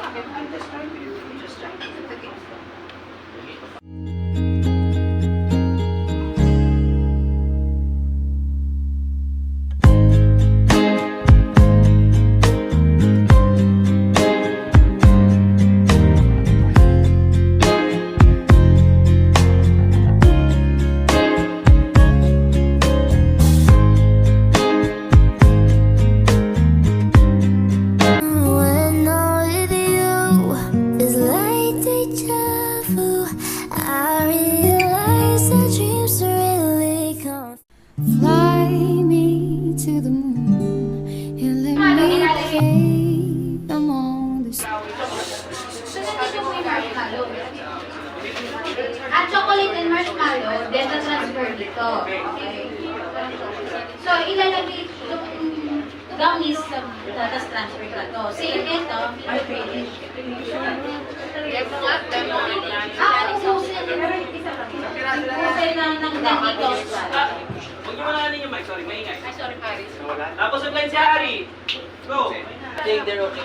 understand you. You just try. Marshmallow. At chocolate and marshmallow, then the transfer dito. Okay. So, ilalagay yung gummies sa tapos transfer ka to. Same ito, finish. Ah, ubusin. Ubusin ng, ng ganito. Ah, Huwag niyo malanin yung mic, sorry, maingay. Ay, sorry, Paris. Tapos ang line si Harry. Go! think they're okay.